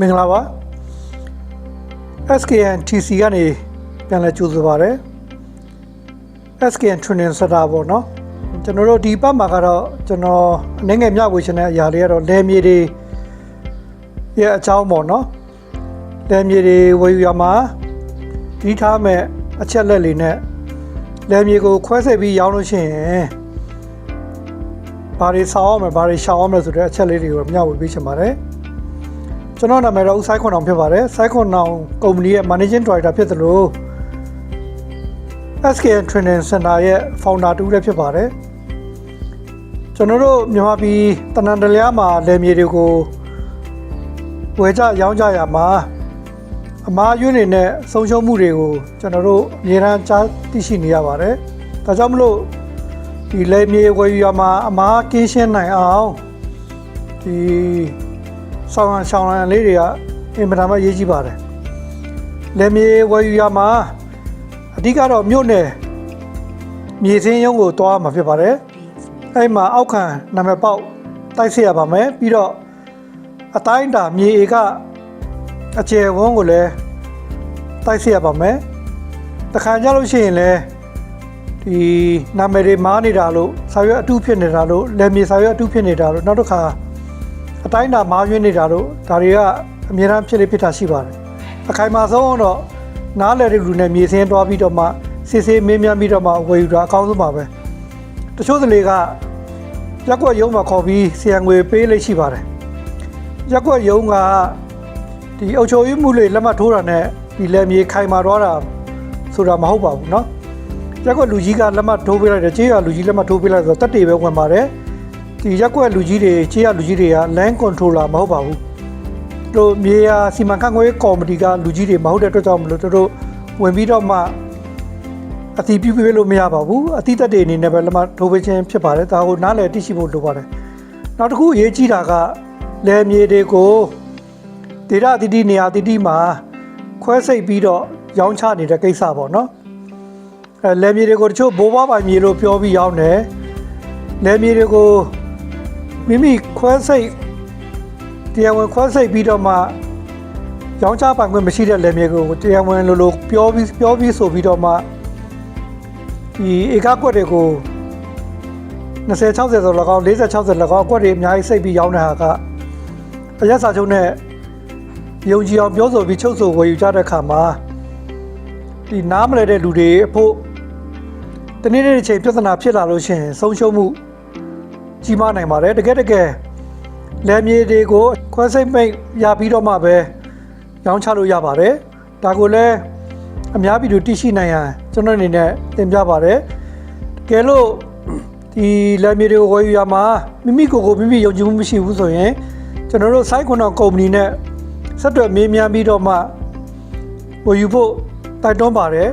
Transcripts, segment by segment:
မင်္ဂလာပါ SKN TC ကနေပြန်လည်ကြိုဆိုပါရစေ SKN Training Center ပေါ့နော်ကျွန်တော်တို့ဒီပတ်မှာကတော့ကျွန်တော်အနေငယ်မျှဝေချင်တဲ့အရာလေးကတော့လဲမြေတွေရဲ့အကြောင်းပေါ့နော်လဲမြေတွေဝယ်ယူရမှာဒီထားမဲ့အချက်လက်လေးနဲ့လဲမြေကိုခွဲစိတ်ပြီးရောင်းလို့ရှိရင်ဘာတွေဆောင်းအောင်မယ်ဘာတွေရှောင်အောင်မယ်ဆိုတဲ့အချက်လေးတွေကိုမျှဝေပေးချင်ပါတယ် ကျွန်တော်နာမည်တော့ဦးဆိုင်ခွန်အောင်ဖြစ်ပါတယ်ဆိုင်ခွန်အောင်ကုမ္ပဏီရဲ့ managing director ဖြစ်သလို SKN Training Center ရဲ့ founder တူလည်းဖြစ်ပါတယ်ကျွန်တော်တို့မြန်မာပြည်တနန်တလျားမှာလယ်မြေတွေကိုဝယ်ကြရောင်းကြရမှာအမားရွေးနေတဲ့ဆုံးရှုံးမှုတွေကိုကျွန်တော်တို့အမြဲတမ်းကြားသိရှိနေရပါတယ်ဒါကြောင့်မလို့ဒီလယ်မြေဝယ်ယူရမှာအမားကင်းရှင်းနိုင်အောင်ဒီ ဆောင်းရဆောင်းရလေးတွေကအင်မတန်မှရေးကြည့်ပါတယ်။လက်မြေဝယ်ယူရမှာအဓိကတော့မြို့နယ်မြေစင်းရုံးကိုတွားမှာဖြစ်ပါတယ်။အဲ့မှာအောက်ခံနာမည်ပေါက်တိုက်ဆက်ရပါမယ်။ပြီးတော့အတိုင်းအတာမြေဧကအကျယ်ဝန်းကိုလည်းတိုက်ဆက်ရပါမယ်။တခါကြလို့ရှိရင်လည်းဒီနာမည်တွေမားနေတာလို့စာရွက်အတုဖြစ်နေတာလို့လက်မြေစာရွက်အတုဖြစ်နေတာလို့နောက်တစ်ခါ အတိုင်းအတာမားယွင်းနေတာတို့ဒါတွေကအများအားဖြစ်လေဖြစ်တာရှိပါတယ်အခိုင်အမာဆုံးတော့နားလည်တဲ့လူနဲ့မြေစင်းတွားပြီးတော့မှစစ်စစ်မင်းမြန်းပြီးတော့မှဝယ်ယူတာအကောင်းဆုံးပါပဲတချို့တလေကရက်ကွက်ရုံးမှာခေါ်ပြီးဆီယံငွေပေးလိမ့်ရှိပါတယ်ရက်ကွက်ရုံးကဒီအုပ်ချုပ်ရေးမှုတွေလက်မှတ်ထိုးတာနဲ့ဒီလက်မြေခိုင်မာတော့တာဆိုတာမဟုတ်ပါဘူးเนาะရက်ကွက်လူကြီးကလက်မှတ်ထိုးပေးလိုက်တယ်ကြေးရလူကြီးလက်မှတ်ထိုးပေးလိုက်ဆိုတော့တက်တေပဲဝင်ပါတယ် ဒီရက်ကွက်လူကြီးတွေခြေရလူကြီးတွေက land controller မဟုတ်ပါဘူးတို့မြေယာစီမံခန့်ခွဲရေးကော်မတီကလူကြီးတွေမဟုတ်တဲ့အတွက်ကြောင့်မလို့တို့တို့ဝင်ပြီးတော့မှအတိပြုပေးလို့မရပါဘူးအတိတက်တွေအနေနဲ့ပဲလက်မထိုးပေးခြင်းဖြစ်ပါတယ်ဒါကိုနားလည်သိရှိဖို့လိုပါတယ်နောက်တစ်ခုအရေးကြီးတာကလယ်မြေတွေကိုဒေတာတိတိနေရာတိတိမှာခွဲစိတ်ပြီးတော့ရောင်းချနေတဲ့ကိစ္စပေါ့နော်အဲလယ်မြေတွေကိုတချို့ဘိုးဘွားပိုင်မြေလို့ပြောပြီးရောင်းတယ်လယ်မြေတွေကို မိမိခွဲစိတ်တရားဝင်ခွဲစိတ်ပြီးတော့မှရောင်းချပိုင်ခွင့်မရှိတဲ့လယ်မြေကိုတရားဝင်လို့လို့ပြောပြီးပြောပြီးဆိုပြီးတော့မှဒီဧကကွက်တွေကို20 60ဆိုလောက်အောင်40 60လောက်အောင်ကွက်တွေအများကြီးစိတ်ပြီးရောင်းတဲ့ဟာကအရက်စာချုပ်နဲ့ယုံကြည်အောင်ပြောဆိုပြီးချုပ်ဆိုဝယ်ယူကြတဲ့အခါမှာဒီနားမလဲတဲ့လူတွေအဖို့တနေ့နေ့တစ်ချိန်ပြဿနာဖြစ်လာလို့ရှိရင်ဆုံးရှုံးမှု ကြီးမားနိုင်ပါတယ်တကယ်တကယ်လယ်မြေတွေကိုခွဲစိတ်မိတ်ရပြီးတော့မှပဲရောင်းချလို့ရပါတယ်ဒါကိုလည်းအများပြည်သူသိရှိနိုင်ရန်ကျွန်တော်အနေနဲ့တင်ပြပါတယ်တကယ်လို့ဒီလယ်မြေတွေကိုဝယ်ယူရမှာမိမိကိုယ်ကိုမိမိယုံကြည်မှုမရှိဘူးဆိုရင်ကျွန်တော်တို့စိုက်ခွန်တော်ကုမ္ပဏီနဲ့ဆက်သွယ်မေးမြန်းပြီးတော့မှဝယ်ယူဖို့တိုက်တွန်းပါတယ်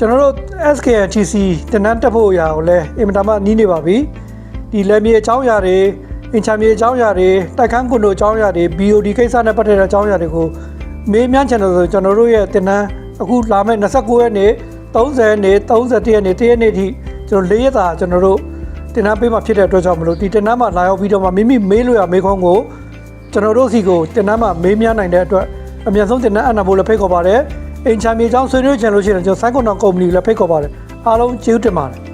ကျွန်တော်တို့ SKNTC တင်နန်းတက်ဖို့အရာကိုလည်းအင်မတန်မှနီးနေပါပြီဒီလက်မြေအကြောင်းအရာတွေအင်ချာမြေအကြောင်းအရာတွေတိုက်ခန်းကွန်ဒိုအကြောင်းအရာတွေ BOD ကိစ္စနဲ့ပတ်သက်တဲ့အကြောင်းအရာတွေကိုမေးမြန်းချင်တယ်ဆိုကျွန်တော်တို့ရဲ့တင်နန်းအခုလာမယ့်29ရက်နေ့30ရက်နေ့31ရက်နေ့1ရက်နေ့ထိကျွန်တော်၄ရက်သာကျွန်တော်တို့တင်နန်းပေးမှဖြစ်တဲ့အတွက်ကြောင့်မလို့ဒီတင်နန်းမှာလာရောက်ပြီးတော့မှမိမိမေးလို့ရမေးခွန်းကိုကျွန်တော်တို့စီကိုတင်နန်းမှာမေးမြန်းနိုင်တဲ့အတွက်အမြန်ဆုံးတင်နန်းအနံဖို့လည်းဖိတ်ခေါ်ပါတယ် အင်ချာမြေအကြောင်းဆွေးနွေးချင်လို့ရှိရင်ကျွန်တော်စိုက်ကွန်တော်ကုမ္ပဏီကိုလည်းဖိတ်ခေါ်ပါတယ်အားလုံးကျေးဇူးတင်ပါတယ်